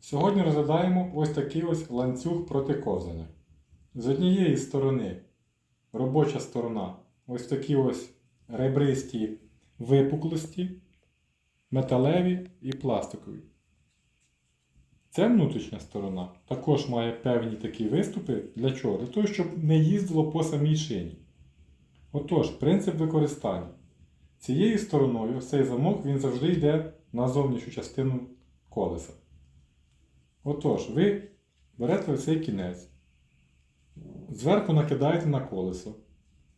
Сьогодні розглядаємо ось такий ось ланцюг протиковзання. З однієї сторони робоча сторона ось такі ось ребристі випуклості, металеві і пластикові. Ця внутрішня сторона також має певні такі виступи. Для чого? Для того, щоб не їздило по самій шині. Отож, принцип використання. Цією стороною цей замок він завжди йде на зовнішню частину колеса. Отож, ви берете оцей кінець, зверху накидаєте на колесо,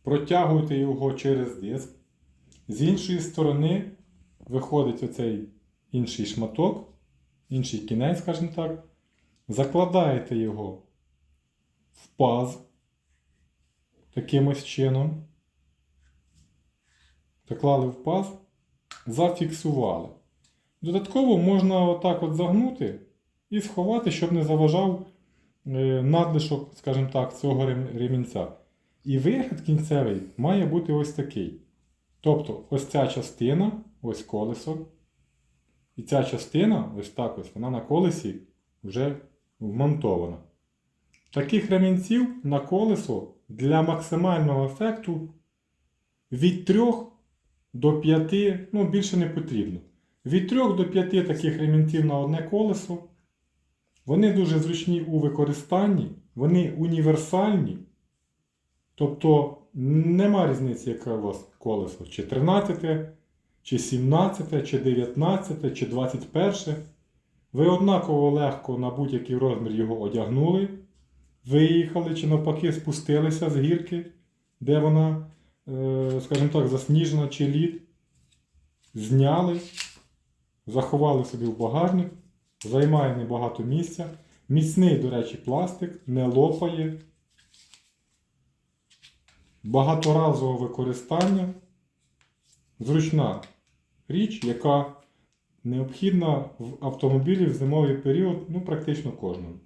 протягуєте його через диск, з іншої сторони виходить оцей інший шматок, інший кінець, скажімо так, закладаєте його в паз таким ось чином. Заклали в паз, зафіксували. Додатково можна отак от загнути і сховати, щоб не заважав е, надлишок, скажімо так, цього ремінця. І вигляд кінцевий має бути ось такий. Тобто, ось ця частина, ось колесо. І ця частина, ось так ось, вона на колесі вже вмонтована. Таких ремінців на колесо для максимального ефекту від 3 до 5, ну більше не потрібно. Від 3 до 5 таких ремінців на одне колесо. Вони дуже зручні у використанні, вони універсальні. Тобто нема різниці, яке у вас колесо, чи 13, чи 17, чи 19, чи 21. Ви однаково легко на будь-який розмір його одягнули, виїхали чи навпаки спустилися з гірки, де вона, е, скажімо так, засніжена чи лід. Зняли, заховали собі в багажник, займає небагато місця. Міцний, до речі, пластик, не лопає. Багаторазове використання. Зручна річ, яка необхідна в автомобілі в зимовий період ну, практично кожному.